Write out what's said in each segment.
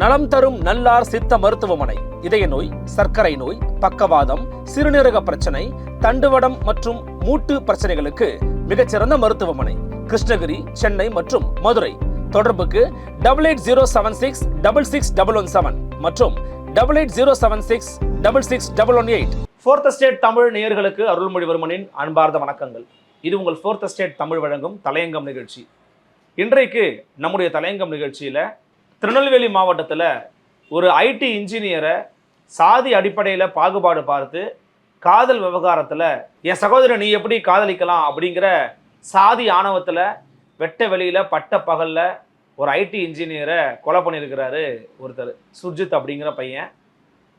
நலம் தரும் நல்லார் சித்த மருத்துவமனை. இதய நோய் சர்க்கரை நோய் பக்கவாதம் சிறுநீரக பிரச்சனை தண்டுவடம் மற்றும் மூட்டு பிரச்சனைகளுக்கு மிகச்சிறந்த மருத்துவமனை. கிருஷ்ணகிரி சென்னை மற்றும் மதுரை. தொடர்புக்கு double eight zero seven six double six double one seven மற்றும் double eight zero seven six double six double one eight fourth state Tamil நேயர்களுக்கு அருள்மொழிவர்மனின் அன்பார்ந்த வணக்கங்கள். இது உங்கள் ஃபோர்த் ஸ்டேட் தமிழ் வழங்கும் தலையங்கம் நிகழ்ச்சி. இன்றைக்கு நம்முடைய தலையங்கம் நிகழ்ச்சியில் திருநெல்வேலி மாவட்டத்தில் ஒரு ஐடி இன்ஜினியரை சாதி அடிப்படையில் பாகுபாடு பார்த்து காதல் விவகாரத்தில் என் சகோதரன் நீ எப்படி காதலிக்கலாம்? அப்படிங்கிற சாதி ஆணவத்தில் வெட்ட வெளியில் பட்ட பகலில் ஒரு ஐடி இன்ஜினியரை கொலை பண்ணியிருக்கிறாரு ஒருத்தர் சுர்ஜித் அப்படிங்கிற பையன்.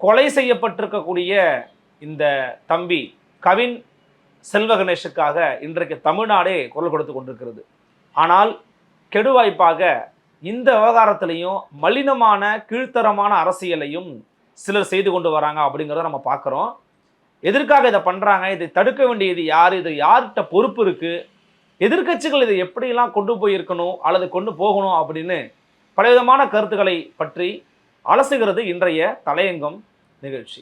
கொலை செய்யப்பட்டிருக்கக்கூடிய இந்த தம்பி கவின் செல்வ கணேஷுக்காக இன்றைக்கு தமிழ்நாடே குரல் கொடுத்து கொண்டிருக்கிறது. ஆனால் கெடுவாய்ப்பாக இந்த விவகாரத்திலையும் மலினமான கீழ்த்தரமான அரசியலையும் சிலர் செய்து கொண்டு வராங்க அப்படிங்கிறத நம்ம பார்க்குறோம். எதற்காக இதை பண்ணுறாங்க இதை தடுக்க வேண்டியது யார்? இது யார்கிட்ட பொறுப்பு இருக்குது எதிர்க்கட்சிகள் இதை எப்படியெல்லாம் கொண்டு போயிருக்கணும்? அல்லது கொண்டு போகணும்? அப்படின்னு பலவிதமான கருத்துக்களை பற்றி அலசுகிறது இன்றைய தலையங்கம் நிகழ்ச்சி.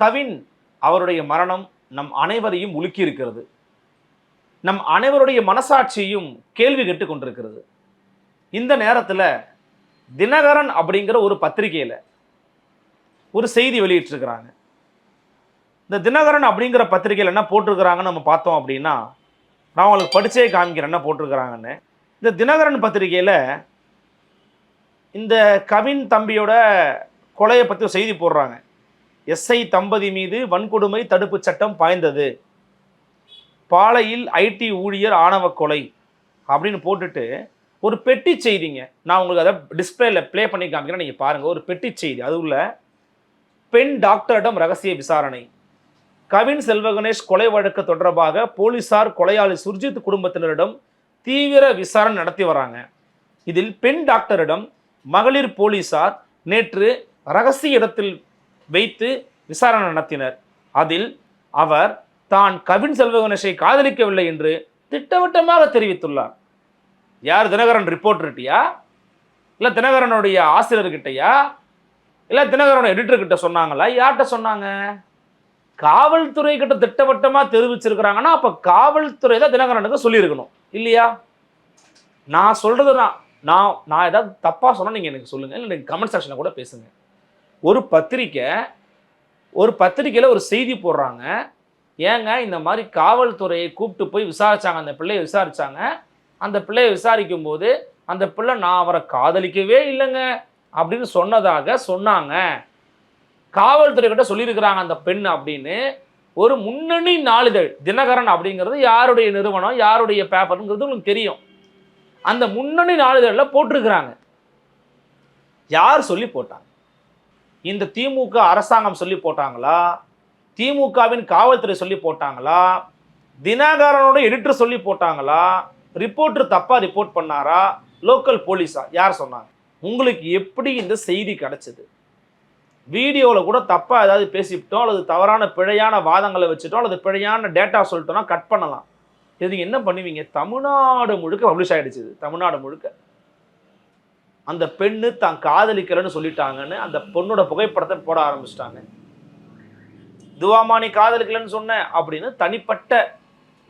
Kavin அவருடைய மரணம் நம் அனைவரையும் உலுக்கி இருக்கிறது நம் அனைவருடைய மனசாட்சியையும் கேள்வி கேட்டு கொண்டிருக்கிறது. இந்த நேரத்தில் தினகரன் அப்படிங்கிற ஒரு பத்திரிகையில் ஒரு செய்தி வெளியிட்டிருக்கிறாங்க. இந்த தினகரன் அப்படிங்கிற பத்திரிகையில் என்ன போட்டிருக்கிறாங்கன்னு நம்ம பார்த்தோம் அப்படின்னா நான் உங்களுக்கு படிச்சே காமிக்கிறேன் என்ன போட்டிருக்கிறாங்கன்னு. இந்த தினகரன் பத்திரிகையில் இந்த கவின் தம்பியோட கொலையை பற்றி ஒரு செய்தி போடுறாங்க. எஸ்ஐ தம்பதி மீது வன்கொடுமை தடுப்புச் சட்டம் பாய்ந்தது. பாலையில் ஐடி ஊழியர் ஆணவ கொலை அப்படின்னு போட்டுட்டு ஒரு பெட்டி செய்திங்க. நான் உங்களுக்கு அதை டிஸ்பிளேல ப்ளே பண்ணி காமிக்கிறேன். நீங்கள் பாருங்கள் ஒரு பெட்டி செய்தி. அது உள்ள பெண் டாக்டரிடம் ரகசிய விசாரணை. கவின் செல்வகணேஷ் கொலை வழக்கு தொடர்பாக போலீசார் கொலையாளி சுர்ஜித் குடும்பத்தினரிடம் தீவிர விசாரணை நடத்தி வராங்க. இதில் பெண் டாக்டரிடம் மகளிர் போலீசார் நேற்று ரகசிய இடத்தில் வைத்து விசாரணை நடத்தினர். அதில் அவர் தான் கவின் செல்வகணேஷை காதலிக்கவில்லை என்று திட்டவட்டமாக தெரிவித்துள்ளார். யார் தினகரன் ரிப்போர்ட்டர்கிட்டயா இல்லை தினகரனுடைய ஆசிரியர்கிட்டயா இல்லை தினகரனோட எடிட்டர்கிட்ட சொன்னாங்களா? யார்கிட்ட சொன்னாங்க? காவல்துறை கிட்ட திட்டவட்டமாக தெரிவிச்சிருக்கிறாங்கன்னா அப்போ காவல்துறை தான் தினகரனுக்கு சொல்லியிருக்கணும். இல்லையா? நான் சொல்றது நான் நான் நான் ஏதாவது தப்பாக சொன்னால் நீங்கள் எனக்கு சொல்லுங்கள் இல்லை நீங்க கமெண்ட் செக்ஷனில் கூட பேசுங்கள் ஒரு பத்திரிக்கை ஒரு பத்திரிக்கையில் ஒரு செய்தி போடுறாங்க. ஏங்க இந்த மாதிரி காவல்துறையை கூப்பிட்டு போய் விசாரித்தாங்க அந்த பிள்ளையை விசாரித்தாங்க அந்த பிள்ளையை விசாரிக்கும் போது அந்த பிள்ளை நான் அவரை காதலிக்கவே இல்லைங்க அப்படின்னு சொன்னதாக சொன்னாங்க. காவல்துறை கிட்ட சொல்லியிருக்கிறாங்க அந்த பெண் அப்படின்னு. ஒரு முன்னணி நாளிதழ் தினகரன் அப்படிங்கிறது யாருடைய நிறுவனம் யாருடைய பேப்பருங்கிறது உங்களுக்கு தெரியும். அந்த முன்னணி நாளிதழில் போட்டிருக்கிறாங்க. யார் சொல்லி போட்டாங்க? இந்த திமுக அரசாங்கம் சொல்லி போட்டாங்களா? திமுகவின் காவல்துறை சொல்லி போட்டாங்களா? தினகரனோட எடிட்டர் சொல்லி போட்டாங்களா? ரிப்போர்ட்டர் தப்பாக ரிப்போர்ட் பண்ணாரா? லோக்கல் போலீஸா யார் சொன்னாங்க? உங்களுக்கு எப்படி இந்த செய்தி கிடைச்சது? வீடியோவில் கூட தப்பாக ஏதாவது பேசிவிட்டோம் அல்லது தவறான பிழையான வாதங்களை வச்சுட்டோம் அல்லது பிழையான டேட்டா சொல்லிட்டோம்னா கட் பண்ணலாம். இது என்ன பண்ணுவீங்க? தமிழ்நாடு முழுக்க பப்ளிஷ் ஆகிடுச்சு தமிழ்நாடு முழுக்க. அந்த பெண்ணு தான் காதலிக்கலைன்னு சொல்லிட்டாங்கன்னு அந்த பொண்ணோட புகைப்படத்தை போட ஆரம்பிச்சிட்டாங்க. துவாமா நீ காதலிக்கலைன்னு சொன்னேன் அப்படின்னு தனிப்பட்ட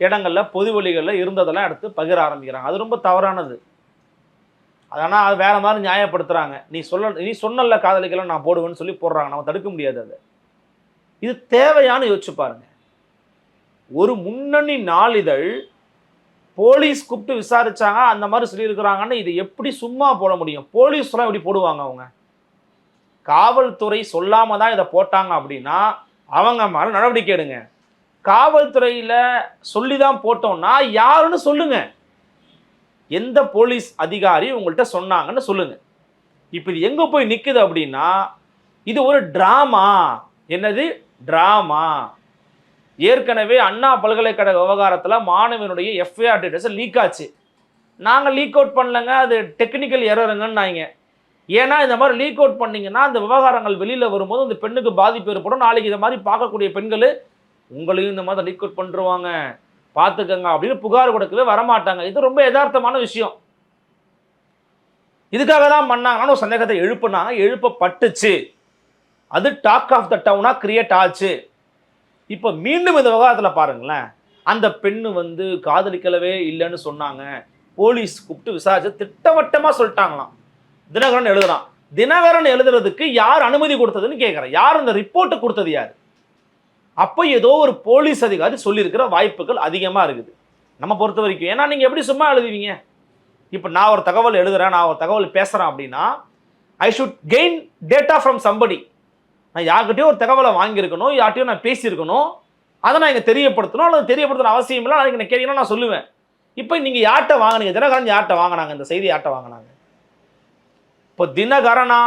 இடங்கள்ல பொது வழிகளில் இருந்ததெல்லாம் எடுத்து பகிர ஆரம்பிக்கிறாங்க. அது ரொம்ப தவறானது. அதனால் அது வேற மாதிரி நியாயப்படுத்துறாங்க. நீ சொல்ல நீ சொன்னல காதலிக்கலை நான் போடுவேன்னு சொல்லி போடுறாங்க. நம்ம தடுக்க முடியாது அதை. இது தேவையான்னு யோசிச்சு பாருங்க. ஒரு முன்னணி நாளிதழ் போலீஸ் கூப்பிட்டு விசாரிச்சாங்க அந்த மாதிரி சொல்லியிருக்கிறாங்கன்னு இது எப்படி சும்மா போட முடியும்? போலீஸ் எப்படி போடுவாங்க அவங்க? காவல்துறை சொல்லாமல் தான் இதை போட்டாங்க அப்படின்னா அவங்க மேலே நடவடிக்கை எடுங்க. காவல்துறையில் சொல்லி தான் போட்டோம்னா யாருன்னு சொல்லுங்க. எந்த போலீஸ் அதிகாரி உங்கள்கிட்ட சொன்னாங்கன்னு சொல்லுங்க. இப்போ இது எங்கே போய் நிற்குது அப்படின்னா இது ஒரு ட்ராமா என்னது? ட்ராமா ஏற்கனவே அண்ணா பல்கலைக்கழக விவகாரத்தில் மாணவனுடைய எஃப்ஐஆர் டீட்டெயில்ஸ் லீக் ஆச்சு. நாங்கள் லீக் அவுட் பண்ணலங்க அது டெக்னிக்கல் எரருங்கன்னாங்க ஏன்னா இந்த மாதிரி லீக் அவுட் பண்ணிங்கன்னா அந்த விவகாரங்கள் வெளியில் வரும்போது அந்த பெண்ணுக்கு பாதிப்பு ஏற்படும். நாளைக்கு இந்த மாதிரி பார்க்கக்கூடிய பெண்கள் உங்களையும் இந்த மாதிரி லீக் அவுட் பண்ணுருவாங்க. பார்த்துக்கங்க அப்படின்னு புகார் கொடுக்கவே வரமாட்டாங்க. இது ரொம்ப யதார்த்தமான விஷயம். இதுக்காக தான் பண்ணாங்கன்னு ஒரு சந்தேகத்தை எழுப்புனாங்க. எழுப்பப்பட்டுச்சு. அது டாக் ஆஃப் த டவுனாக கிரியேட் ஆச்சு. இப்போ மீண்டும் இந்த விவகாரத்தில் பாருங்களேன். அந்த பெண்ணு வந்து காதலிக்கலவே இல்லைன்னு சொன்னாங்க. போலீஸ் கூப்பிட்டு விசாரிச்சு திட்டவட்டமாக சொல்லிட்டாங்களாம். தினகரன் எழுதுறான். தினகரன் எழுதுறதுக்கு யார் அனுமதி கொடுத்ததுன்னு கேட்குறேன் யார் அந்த ரிப்போர்ட்டை கொடுத்தது யார்? அப்போ ஏதோ ஒரு போலீஸ் அதிகாரி சொல்லியிருக்கிற வாய்ப்புகள் அதிகமாக இருக்குது. நம்ம பொறுத்த வரைக்கும். ஏன்னா நீங்கள் எப்படி சும்மா எழுதுவீங்க? இப்போ நான் ஒரு தகவல் எழுதுறேன் நான் ஒரு தகவல் பேசுகிறேன் அப்படின்னா I should gain data from somebody நான் யார்கிட்டயோ ஒரு தகவலை வாங்கியிருக்கணும் யார்கிட்டயோ நான் பேசியிருக்கணும். அதை நான் இங்கே தெரியப்படுத்தணும் அல்லது தெரியப்படுத்தணும் அவசியம் இல்லை. அதுக்கு நான் கேட்டீங்கன்னா நான் சொல்லுவேன். இப்போ நீங்கள் யார்கிட்ட வாங்கினீங்க? தினகரன் யார்கிட்ட வாங்கினாங்க? இந்த செய்தி யார்கிட்ட வாங்கினாங்க? இப்போ தினகரனா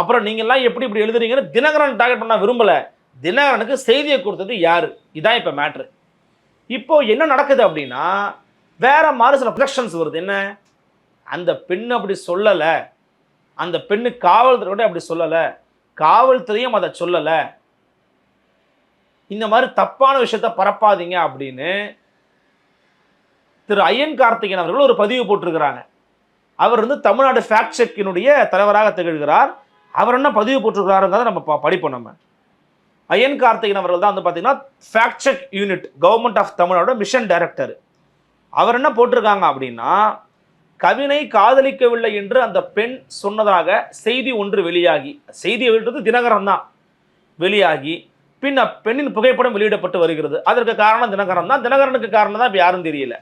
அப்புறம் நீங்கள்லாம் எப்படி இப்படி எழுதுறீங்கன்னு தினகரன் டார்கெட் பண்ண விரும்பலை. தினகரனுக்கு செய்தியை கொடுத்தது யார்? இதான் இப்போ மேட்ரு இப்போ என்ன நடக்குது அப்படின்னா வேற மாதிரி சில ப்ரொஜெக்ஷன்ஸ் வருது. என்ன? அந்த பெண் அப்படி சொல்லலை. அந்த பெண்ணு காவல்துறையோட அப்படி சொல்லலை. காவல்துறையும் அதை சொல்லலை. இந்த மாதிரி தப்பான விஷயத்த பரப்பாதீங்க அப்படின்னு திரு ஐயன் கார்த்திகன் அவர்கள் ஒரு பதிவு போட்டிருக்கிறாங்க. அவர் வந்து தமிழ்நாடு ஃபேக்ட் செக்கினுடைய தலைவராக திகழ்கிறார். அவர் என்ன பதிவு போட்டிருக்கிறாருங்கிறத நம்ம ப- படிப்போம் நம்ம. ஐயன் கார்த்திகேயன் அவர்கள் தான் வந்து பார்த்தீங்கன்னா fact check unit government of Tamil Nadu mission director அவர் என்ன போட்டிருக்காங்க அப்படின்னா கவினை காதலிக்கவில்லை என்று அந்த பெண் சொன்னதாக செய்தி ஒன்று வெளியாகி செய்தி வெளியிட்டது தினகரன் தான் வெளியாகி பின் அப்பெண்ணின் புகைப்படம் வெளியிடப்பட்டு வருகிறது. அதற்கு காரணம் தினகரன் தான் தினகரனுக்கு காரணம் தான் இப்போ யாரும் தெரியல.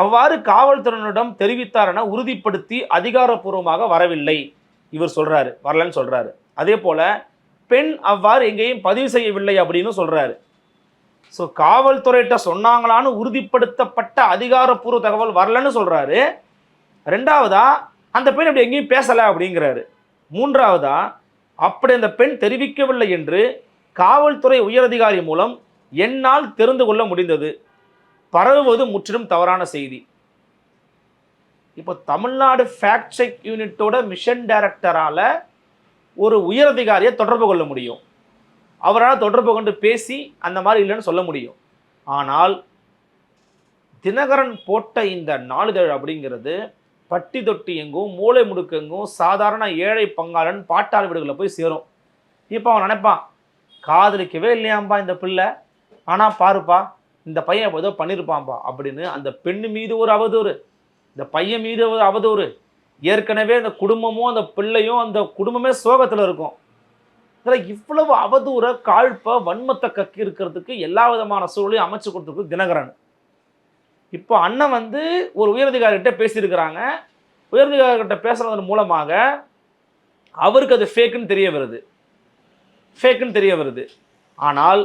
அவ்வாறு காவல்துறையினரிடம் தெரிவித்தார் என உறுதிப்படுத்தி அதிகாரப்பூர்வமாக வரவில்லை. இவர் சொல்றாரு வரலன்னு சொல்றாரு. அதே போல பெண் அவ்வாறு எங்கேயும் பதிவு செய்யவில்லை அப்படின்னு சொல்றாரு. ஸோ காவல்துறையிட்ட சொன்னாங்களான்னு உறுதிப்படுத்தப்பட்ட அதிகாரப்பூர்வ தகவல் வரலன்னு சொல்கிறாரு ரெண்டாவதா அந்த பெண் அப்படி எங்கேயும் பேசலை அப்படிங்கிறாரு. மூன்றாவதா அப்படி அந்த பெண் தெரிவிக்கவில்லை என்று காவல்துறை உயரதிகாரி மூலம் என்னால் தெரிந்து கொள்ள முடிந்தது. பரவுவது முற்றிலும் தவறான செய்தி. இப்போ தமிழ்நாடு ஃபேக்ட் செக் யூனிட்டோட மிஷன் டைரக்டரால் ஒரு உயரதிகாரியை தொடர்பு கொள்ள முடியும். அவரால் தொடர்பு கொண்டு பேசி அந்த மாதிரி இல்லைன்னு சொல்ல முடியும். ஆனால் தினகரன் போட்ட இந்த நாளிதழ் அப்படிங்கிறது பட்டி தொட்டி எங்கும் மூளை முடுக்கெங்கும் சாதாரண ஏழை பங்காளன் பாட்டாளி வீடுகளில் போய் சேரும். இப்போ அவன் நினைப்பான் காதலிக்கவே இல்லையாம்பா இந்த பிள்ளை. ஆனால் பாருப்பா இந்த பையன் ஏதோ பண்ணியிருப்பான்பா அப்படின்னு அந்த பெண் மீது ஒரு அவதூறு இந்த பையன் மீது ஒரு அவதூறு. ஏற்கனவே அந்த குடும்பமும் அந்த பிள்ளையும் அந்த குடும்பமே சோகத்தில் இருக்கும். இதில் இவ்வளவு அவதூற காழ்ப்ப வன்மத்தை கக்கி இருக்கிறதுக்கு எல்லா விதமான சூழலையும் அமைச்சு கொடுத்துருக்கு தினகரன். இப்போ அண்ணன் வந்து ஒரு உயரதிகாரிகிட்ட பேசியிருக்கிறாங்க. உயரதிகாரிகிட்ட பேசுனதன் மூலமாக அவருக்கு அது ஃபேக்குன்னு தெரிய வருது. ஃபேக்குன்னு தெரிய வருது. ஆனால்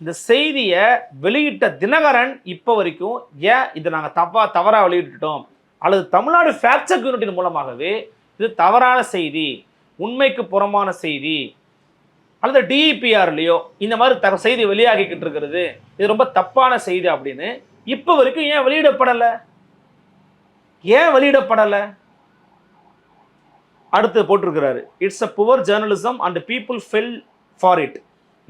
இந்த செய்தியை வெளியிட்ட தினகரன் இப்போ வரைக்கும் ஏன் இதை நாங்கள் தப்பாக தவறாக வெளியிட்டுட்டோம்? அல்லது தமிழ்நாடு ஃபேக்சர் யூனிட்டின் மூலமாகவே இது தவறான செய்தி உண்மைக்கு புறமான செய்தி அல்லது டிஇபிஆர்லையோ இந்த மாதிரி த செய்தி வெளியாகிக்கிட்டு இருக்கிறது. இது ரொம்ப தப்பான செய்தி அப்படின்னு இப்போ வரைக்கும் ஏன் வெளியிடப்படலை? ஏன் வெளியிடப்படலை? அடுத்து போட்டிருக்கிறாரு. It's a poor journalism and people fell for it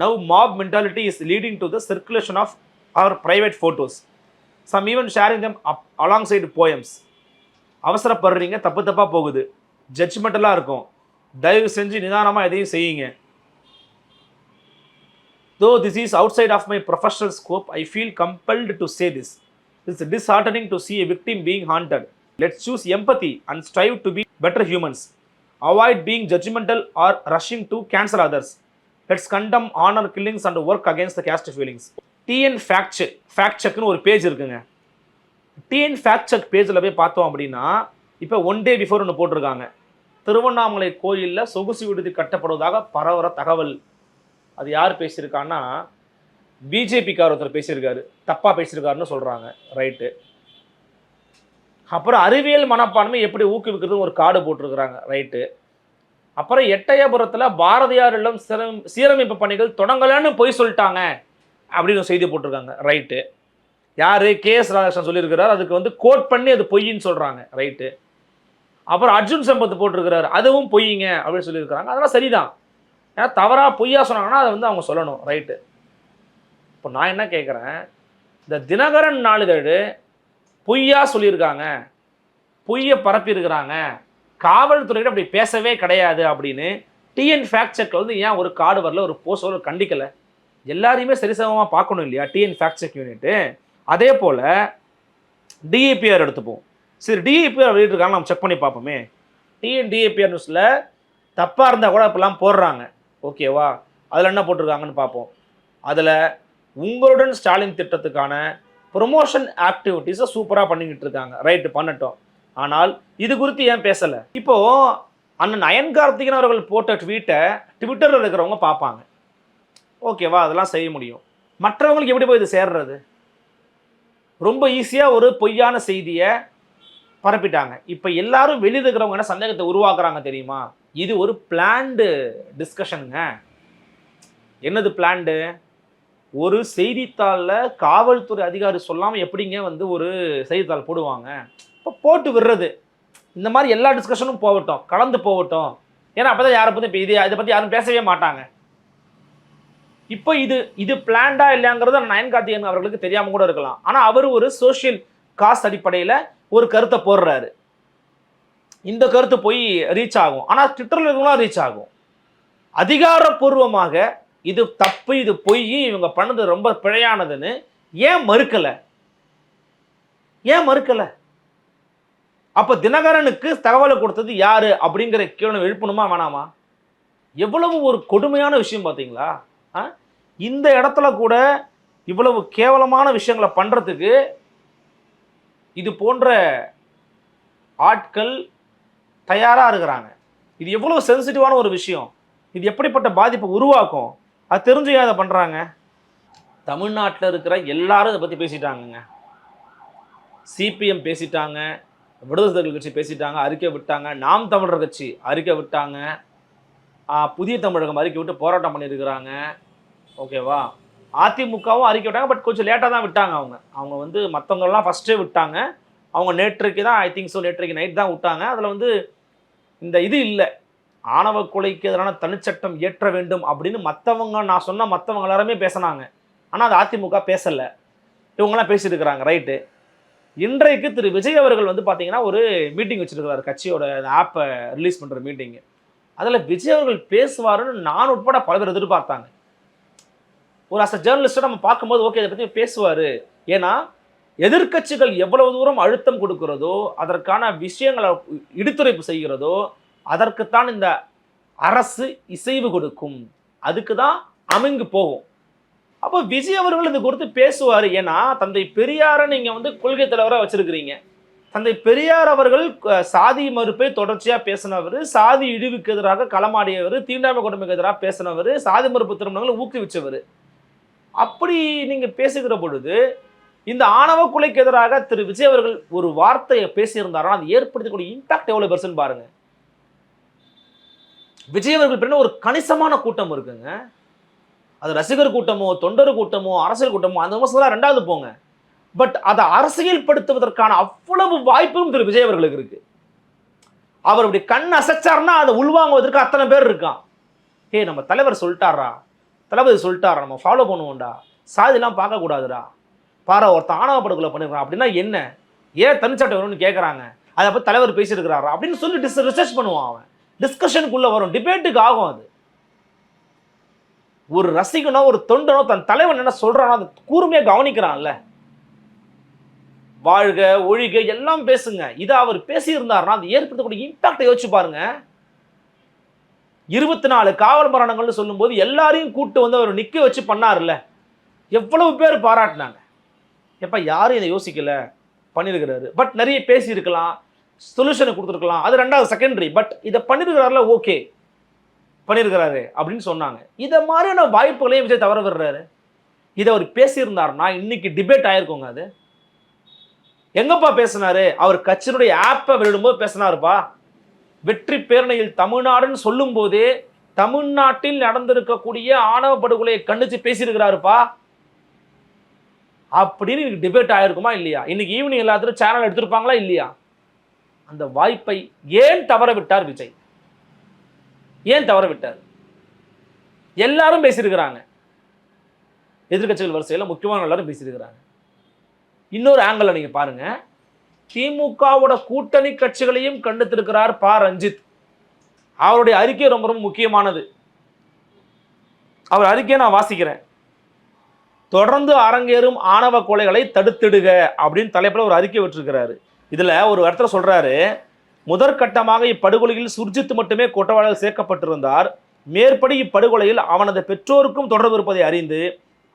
now mob mentality is leading to the circulation of our private photos some even sharing them up alongside poems அவசரப்படுறீங்க தப்பு தப்பாக போகுது. ஜட்ஜ்மெண்டலாக இருக்கும். தயவு செஞ்சு நிதானமாக எதையும் செய்யுங்க. Though this is outside of my professional scope I feel compelled to say this it's disheartening to see a victim being haunted let's choose empathy and strive to be better humans avoid being judgmental or rushing to cancel others let's condemn honour killings and work against the caste feelings TN fact check fact செக்னு ஒரு page இருக்குங்க TN fact check பேஜில் போய் பார்த்தோம் அப்படின்னா இப்போ one day before ஒன்று போட்டிருக்காங்க திருவண்ணாமலை கோயிலில் சொகுசு விடுதி கட்டப்படுவதாக பரவர தகவல் அது யார் பேசியிருக்கான்னா பிஜேபிக்கார் ஒருத்தர் பேசியிருக்காரு. தப்பாக பேசியிருக்காருன்னு சொல்கிறாங்க ரைட்டு. அப்புறம் அறிவியல் மனப்பான்மை எப்படி ஊக்குவிக்கிறது ஒரு கார்டு போட்டிருக்கிறாங்க ரைட்டு. அப்புறம் எட்டயபுரத்தில் பாரதியார் இல்லம் சிரம் சீரமைப்பு பணிகள் தொடங்கலன்னு பொய் சொல்லிட்டாங்க அப்படின்னு ஒரு செய்தி போட்டிருக்காங்க ரைட்டு. யார்? கே எஸ் ராதாகிருஷ்ணன் சொல்லியிருக்கிறார் அதுக்கு வந்து கோட் பண்ணி அது பொய்ன்னு சொல்கிறாங்க ரைட்டு. அப்புறம் அர்ஜுன் சம்பத் போட்டிருக்கிறார் அதுவும் பொய்யுங்க அப்படின்னு சொல்லியிருக்கிறாங்க. அதெல்லாம் சரிதான். ஏன்னா தவறாக பொய்யா சொன்னாங்கன்னா அதை வந்து அவங்க சொல்லணும். ரைட்டு இப்போ நான் என்ன கேட்குறேன் இந்த தினகரன் நாளிதழ் பொய்யா சொல்லியிருக்காங்க. பொய்யை பரப்பியிருக்கிறாங்க. காவல்துறையிட அப்படி பேசவே கிடையாது அப்படின்னு டிஎன் ஃபேக்ட் வந்து ஏன் ஒரு கார்டு வரல ஒரு போஸ்ட் ஒரு கண்டிக்கலை? எல்லாரையுமே சரிசமமாக பார்க்கணும் இல்லையா? டிஎன் ஃபேக்ட் செக் யூனிட்டு அதே போல் டிஏபிஆர் எடுத்துப்போம். சரி டிஏபிஆர் வெளியிட்டிருக்காங்க நம்ம செக் பண்ணி பார்ப்போமே. டிஎன் டிஏபிஆர் நியூஸில் தப்பாக இருந்தால் கூட இப்போல்லாம் போடுறாங்க. ஓகேவா? அதில் என்ன போட்டிருக்காங்கன்னு பார்ப்போம். அதில் உங்களுடன் ஸ்டாலின் திட்டத்துக்கான ப்ரொமோஷன் ஆக்டிவிட்டீஸை சூப்பராக பண்ணிக்கிட்டு இருக்காங்க. ரைட்டு பண்ணட்டும். ஆனால் இது குறித்து ஏன் பேசலை? இப்போ அண்ணன் அயன் கார்த்திகன் அவர்கள் போட்ட ட்வீட்டை ட்விட்டரில் இருக்கிறவங்க பார்ப்பாங்க. ஓகேவா? அதெல்லாம் செய்ய முடியும். மற்றவங்களுக்கு எப்படி போய் இது சேர்றது? ரொம்ப ஈஸியாக ஒரு பொய்யான செய்தியை பரப்பிட்டாங்க. இப்போ எல்லாரும் வெளியில் இருக்கிறவங்க என்ன சந்தேகத்தை உருவாக்குறாங்க தெரியுமா? இது ஒரு பிளான்டு டிஸ்கஷனுங்க என்னது பிளான்டு ஒரு செய்தித்தாளில் காவல்துறை அதிகாரி சொல்லாமல் எப்படிங்க வந்து ஒரு செய்தித்தாள் போடுவாங்க? இப்போ போட்டு விடுறது. இந்த மாதிரி எல்லா டிஸ்கஷனும் போகட்டும். கலந்து போகட்டும். ஏன்னா அப்போ தான் யாரை பற்றி இப்போ இது இதை பற்றி யாரும் பேசவே மாட்டாங்க. இப்போ இது இது பிளான்டா இல்லையாங்கிறது நயன் கார்த்திகன் அவர்களுக்கு தெரியாமல் கூட இருக்கலாம். ஆனால் அவர் ஒரு சோஷியல் காஸ்ட் அடிப்படையில் ஒரு கருத்தை போடுறாரு. இந்த கருத்து போய் ரீச் ஆகும். ஆனால் ட்விட்டரில் இருக்கவங்களாம் ரீச் ஆகும். அதிகாரப்பூர்வமாக இது தப்பு இது பொய் இவங்க பண்ணது ரொம்ப பிழையானதுன்னு ஏன் மறுக்கலை? ஏன் மறுக்கலை? அப்போ தினகரனுக்கு தகவலை கொடுத்தது யாரு அப்படிங்கிற கேள்வி எழுப்பணுமா வேணாமா? எவ்வளவு ஒரு கொடுமையான விஷயம் பார்த்தீங்களா? ஆ? இந்த இடத்துல கூட இவ்வளவு கேவலமான விஷயங்களை பண்ணுறதுக்கு இது போன்ற ஆட்கள் தயாராக இருக்கிறாங்க. இது எவ்வளோ சென்சிட்டிவான ஒரு விஷயம். இது எப்படிப்பட்ட பாதிப்பை உருவாக்கும்? அது தெரிஞ்சு ஏன் அதை பண்ணுறாங்க தமிழ்நாட்டில் இருக்கிற எல்லாரும் இதை பற்றி பேசிட்டாங்கங்க. சிபிஎம் பேசிட்டாங்க. விடுதலை கட்சி பேசிட்டாங்க. அறிக்கை விட்டாங்க. நாம் தமிழர் கட்சி அறிக்கை விட்டாங்க. புதிய தமிழகம் அறிக்கை விட்டு போராட்டம் பண்ணியிருக்கிறாங்க. ஓகேவா? அதிமுகவும் அறிக்கை விட்டாங்க. பட் கொஞ்சம் லேட்டாக தான் விட்டாங்க அவங்க. அவங்க வந்து மற்றவங்கெல்லாம் ஃபஸ்ட்டே விட்டாங்க. அவங்க நேற்றைக்கு தான் ஐ திங்க் ஸோ நேற்றைக்கு நைட் தான் விட்டாங்க. அதில் வந்து இந்த இது இல்லை. ஆணவ கொலைக்கு எதிரான தனிச்சட்டம் இயற்ற வேண்டும் அப்படின்னு மற்றவங்க நான் சொன்ன மற்றவங்க எல்லாருமே பேசினாங்க. ஆனால் அது அதிமுக பேசலை. இவங்கெல்லாம் பேசியிருக்கிறாங்க ரைட்டு இன்றைக்கு திரு விஜய் அவர்கள் வந்து பார்த்தீங்கன்னா ஒரு மீட்டிங் வச்சிருக்கிறாரு கட்சியோட ஆப்பை ரிலீஸ் பண்ணுற மீட்டிங்கு அதில் விஜய் அவர்கள் பேசுவாருன்னு நான் உட்பட பல பேர் எதிர்பார்த்தாங்க. ஒரு அஸ் அ நம்ம பார்க்கும்போது ஓகே இதை பற்றி பேசுவார். ஏன்னா எதிர்க்கட்சிகள் எவ்வளவு தூரம் அழுத்தம் கொடுக்கிறதோ அதற்கான விஷயங்களை இடுத்துரைப்பு செய்கிறதோ அதற்குத்தான் இந்த அரசு இசைவு கொடுக்கும். அதுக்கு தான் அமைங்கு போகும். அப்போ விஜய் அவர்கள் இது குறித்து பேசுவார். ஏன்னா தந்தை பெரியாரை நீங்கள் வந்து கொள்கை தலைவராக வச்சிருக்கிறீங்க. தந்தை பெரியார் அவர்கள் சாதி மறுப்பை தொடர்ச்சியாக பேசினவர் சாதி இழிவுக்கு எதிராக களமாடியவர் தீண்டாமை கொடுமைக்கு எதிராக பேசினவர் சாதி மறுப்பு திருமணங்களை ஊக்குவிச்சவர். அப்படி நீங்கள் பேசுகிற பொழுது இந்த ஆணவ கொலைக்கு எதிராக திரு விஜய் அவர்கள் ஒரு வார்த்தையை பேசியிருந்தாரா? அது ஏற்படுத்தக்கூடிய இம்பாக்ட் எவ்வளோ பெருசுன்னு பாருங்க. விஜய் அவர்கள் பின்ன ஒரு கணிசமான கூட்டம் இருக்குங்க. அது ரசிகர் கூட்டமோ தொண்டர் கூட்டமோ அரசியல் கூட்டமோ அந்த விமர்சனம் ரெண்டாவது போங்க. பட் அதை அரசியல்படுத்துவதற்கான அவ்வளவு வாய்ப்பும் திரு விஜய் அவர்களுக்கு இருக்கு. அவர் அப்படி கண் அசைச்சார்னா அதை உள்வாங்குவதற்கு அத்தனை பேர் இருக்கான். ஏய் நம்ம தலைவர் சொல்லிட்டாரா தளபதி சொல்லிட்டாரா நம்ம ஃபாலோ பண்ணுவோம்டா. சாதிலாம் பார்க்கக்கூடாதுடா. பாரா ஒருத்தன் ஆணவ படுகொலை பண்ணிருக்கான். அப்படின்னா என்ன? ஏன் தனிச்சட்டம் வேணும்னு கேட்குறாங்க அதை பற்றி தலைவர் பேசியிருக்கிறாரா? அப்படின்னு சொல்லி டிஸ் ரிசர்ச் பண்ணுவான் அவன். டிஸ்கஷனுக்குள்ளே வரும். டிபேட்டுக்கு ஆகும் அது. ஒரு ரசிகனோ ஒரு தொண்டனோ தன் தலைவன் என்ன சொல்கிறானோ அதை கூர்மையாக கவனிக்கிறான்ல. வாழ்க ஒழிக எல்லாம் பேசுங்க. இதை அவர் பேசியிருந்தாருன்னா அது ஏற்படுத்தக்கூடிய இம்பாக்டை யோசிச்சு பாருங்க. இருபத்தி நாலு காவல் மரணங்கள்னு சொல்லும்போது எல்லாரையும் கூட்டு வந்து அவர் நிற்க வச்சு பண்ணார்ல எவ்வளவு பேர் பாராட்டினாங்க. எப்போ யாரும் இதை யோசிக்கல? பண்ணியிருக்கிறாரு பட் நிறைய பேசியிருக்கலாம். சொல்யூஷனை கொடுத்துருக்கலாம். அது ரெண்டாவது செகண்டரி பட் இதை பண்ணியிருக்கிறாருல ஓகே பண்ணியிருக்கிறாரு அப்படின்னு சொன்னாங்க. இதை மாதிரியான வாய்ப்புகளையும் விஜய் தவற விடுறாரு. இதை அவர் பேசியிருந்தாருன்னா இன்னைக்கு டிபேட் ஆயிருக்குங்க அது. எங்கப்பா பேசினாரு? அவர் கட்சியினுடைய ஆப்பை வெளியிடும்போது பேசினாருப்பா. வெற்றி பேரணியில் தமிழ்நாடுன்னு சொல்லும் போதே தமிழ்நாட்டில் நடந்திருக்கக்கூடிய ஆணவ படுகொலையை கண்டிச்சு பேசியிருக்கிறாருப்பா. அப்படின்னு இன்னைக்கு டிபேட் ஆயிருக்குமா இல்லையா? இன்னைக்கு ஈவினிங் எல்லாத்துக்கும் சேனல் எடுத்திருப்பாங்களா இல்லையா? அந்த வாய்ப்பை ஏன் தவற விட்டார் விஜய்? ஏன் தவற விட்டார் எல்லாரும் பேசியிருக்கிறாங்க. எதிர்க்கட்சிகள் வரிசையில் முக்கியமான எல்லாரும் பேசியிருக்கிறாங்க. இன்னொரு ஆங்கிள் நீங்க பாருங்க. திமுகவோட கூட்டணி கட்சிகளையும் கண்டித்திருக்கிறார் ப. ரஞ்சித். அவருடைய அறிக்கை ரொம்ப ரொம்ப முக்கியமானது. அவர் அறிக்கையை நான் வாசிக்கிறேன். தொடர்ந்து அரங்கேறும் ஆணவ கொலைகளை தடுத்திடுக அப்படின்னு தலைப்பில் ஒரு அறிக்கை விட்டுருக்கிறாரு. இதில் ஒரு இடத்துல சொல்கிறாரு முதற்கட்டமாக இப்படுகொலையில் சுர்ஜித் மட்டுமே குற்றவாளிகள் சேர்க்கப்பட்டிருந்தார். மேற்படி இப்படுகொலையில் அவனது பெற்றோருக்கும் தொடர்பு இருப்பதை அறிந்து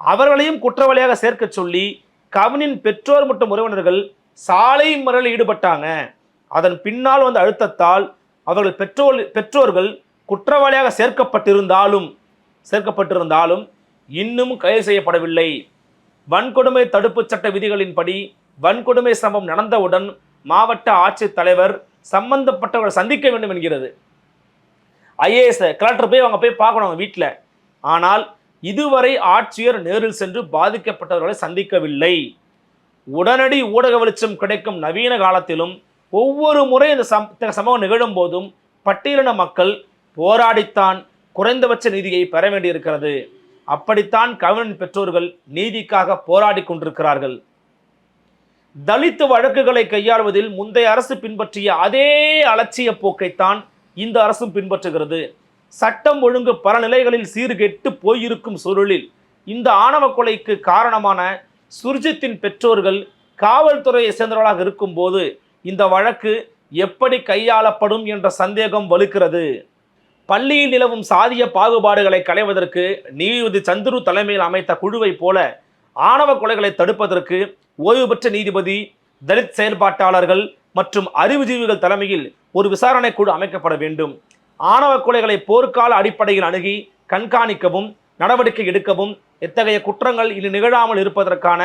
அவர்களையும் குற்றவாளியாக சேர்க்க சொல்லி கவினின் பெற்றோர் மற்றும் உறவினர்கள் சாலை முறையில் ஈடுபட்டாங்க. அதன் பின்னால் வந்த அழுத்தத்தால் அவர்கள் பெற்றோர் பெற்றோர்கள் குற்றவாளியாக சேர்க்கப்பட்டிருந்தாலும் சேர்க்கப்பட்டிருந்தாலும் இன்னும் கைது செய்யப்படவில்லை. வன்கொடுமை தடுப்புச் சட்ட விதிகளின்படி வன்கொடுமை சம்பவம் நடந்தவுடன் மாவட்ட ஆட்சித்தலைவர் சம்பந்தப்பட்டவர்களை சந்திக்க வேண்டும் என்கிறது. ஐஏஎஸ் கலெக்டர் போய் அவங்க போய் பார்க்கணும் அவங்க வீட்டில் ஆனால் இதுவரை ஆட்சியர் நேரில் சென்று பாதிக்கப்பட்டவர்களை சந்திக்கவில்லை. உடனடி ஊடக வெளிச்சம் கிடைக்கும் நவீன காலத்திலும் ஒவ்வொரு முறை இந்த சம்பவம் நிகழும் போதும் பட்டியலின மக்கள் போராடித்தான் குறைந்தபட்ச நீதியை பெற வேண்டியிருக்கிறது. அப்படித்தான் கவினின் பெற்றோர்கள் நீதிக்காக போராடி கொண்டிருக்கிறார்கள். தலித்து வழக்குகளை கையாள்வதில் முந்தைய அரசு பின்பற்றிய அதே அலட்சிய போக்கைத்தான் இந்த அரசும் பின்பற்றுகிறது. சட்டம் ஒழுங்கு பல நிலைகளில் சீர்கெட்டு போயிருக்கும் சூழலில் இந்த ஆணவ கொலைக்கு காரணமான சுர்ஜித்தின் பெற்றோர்கள் காவல்துறையை சேர்ந்தவர்களாக இருக்கும்போது இந்த வழக்கு எப்படி கையாளப்படும் என்ற சந்தேகம் வலுக்கிறது. பள்ளியில் நிலவும் சாதிய பாகுபாடுகளை களைவதற்கு நீதிபதி சந்துரு தலைமையில் அமைத்த குழுவைப் போல ஆணவ கொலைகளை தடுப்பதற்கு ஓய்வு பெற்ற நீதிபதி தலித் செயல்பாட்டாளர்கள் மற்றும் அறிவுஜீவிகள் தலைமையில் ஒரு விசாரணை குழு அமைக்கப்பட வேண்டும். ஆணவ கொலைகளை போர்க்கால அடிப்படையில் அணுகி கண்காணிக்கவும் நடவடிக்கை எடுக்கவும் எத்தகைய குற்றங்கள் இனி நிகழாமல் இருப்பதற்கான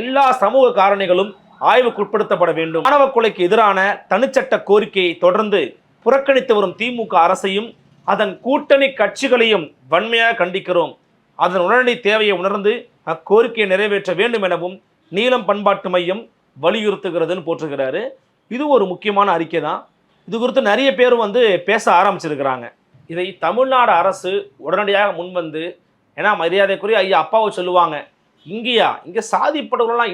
எல்லா சமூக காரணிகளும் ஆய்வுக்குட்படுத்தப்பட வேண்டும். ஆணவ கொலைக்கு எதிரான தனிச்சட்ட கோரிக்கையை தொடர்ந்து புறக்கணித்து வரும் திமுக அரசையும் அதன் கூட்டணி கட்சிகளையும் வன்மையாக கண்டிக்கிறோம். அதன் உடனடி தேவையை உணர்ந்து அக்கோரிக்கையை நிறைவேற்ற வேண்டும் எனவும் நீளம் பண்பாட்டு மையம் வலியுறுத்துகிறதுன்னு போட்டிருக்கிறாரு. இது ஒரு முக்கியமான அறிக்கை தான். இது குறித்து நிறைய பேர் வந்து பேச ஆரம்பிச்சிருக்கிறாங்க. இதை தமிழ்நாடு அரசு உடனடியாக முன்வந்து ஏன்னா மரியாதைக்குரிய ஐயா அப்பாவை சொல்லுவாங்க இங்கேயா? இங்கே சாதி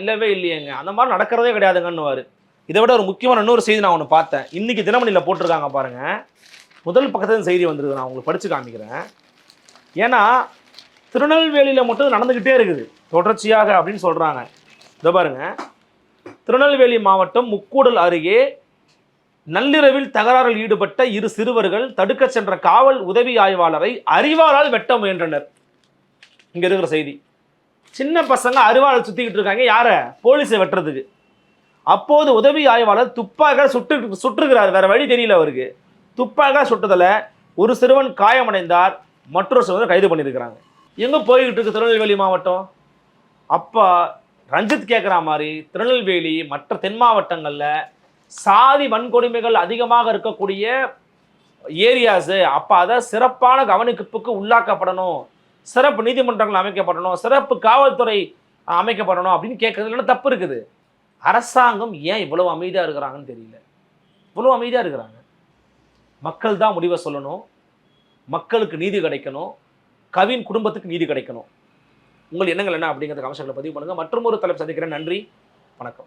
இல்லவே இல்லையேங்க. அந்த மாதிரி நடக்கிறதே கிடையாதுங்கன்னுவார். இதை விட ஒரு முக்கியமான இன்னொரு செய்தி நான் ஒன்று பார்த்தேன். இன்றைக்கி தினமணியில் போட்டிருக்காங்க பாருங்கள் முதல் பக்கத்துல செய்தி வந்திருக்கு நான் உங்களுக்கு படித்து காமிக்கிறேன். ஏன்னா திருநெல்வேலியில் மட்டும் நடந்துக்கிட்டே இருக்குது. தொடர்ச்சியாக அப்படின்னு சொல்கிறாங்க இதோ பாருங்க. திருநெல்வேலி மாவட்டம் முக்கூடல் அருகே நள்ளிரவில் தகராறில் ஈடுபட்ட இரு சிறுவர்கள் தடுக்கச் சென்ற காவல் உதவி ஆய்வாளரை அறிவாளால் வெட்ட முயன்றனர். இங்கே இருக்கிற செய்தி. சின்ன பசங்க அறிவாளர் சுற்றிக்கிட்டு இருக்காங்க. யாரை? போலீஸை வெட்டுறதுக்கு. அப்போது உதவி ஆய்வாளர் துப்பாக சுட்டு சுட்டுருக்கிறார். வேற வழி தெரியல அவருக்கு. துப்பாக சுட்டதில் ஒரு சிறுவன் காயமடைந்தார் மற்றொரு சிறுவன் கைது பண்ணியிருக்கிறாங்க. எங்கே போய்கிட்டு இருக்கு திருநெல்வேலி மாவட்டம்? அப்போ ரஞ்சித் கேட்குற மாதிரி திருநெல்வேலி மற்ற தென் மாவட்டங்களில் சாதி வன்கொடுமைகள் அதிகமாக இருக்கக்கூடிய ஏரியாஸு அப்போ அதை சிறப்பான கவனிப்புக்கு உள்ளாக்கப்படணும். சிறப்பு நீதிமன்றங்கள் அமைக்கப்படணும். சிறப்பு காவல்துறை அமைக்கப்படணும் அப்படின்னு கேட்கறதுல தப்பு இருக்குது? அரசாங்கம் ஏன் இவ்வளவு அமைதியாக இருக்கிறாங்கன்னு தெரியல. இவ்வளோ அமைதியாக இருக்கிறாங்க. மக்கள் தான் முடிவை சொல்லணும். மக்களுக்கு நீதி கிடைக்கணும். கவின் குடும்பத்துக்கு நீதி கிடைக்கணும். உங்கள் எண்ணங்கள் என்ன அப்படிங்கிறத கமெண்ட்ஸில் பதிவு பண்ணுங்கள் மற்றும் ஒரு தலைப்பு சந்திக்கிறேன். நன்றி. வணக்கம்.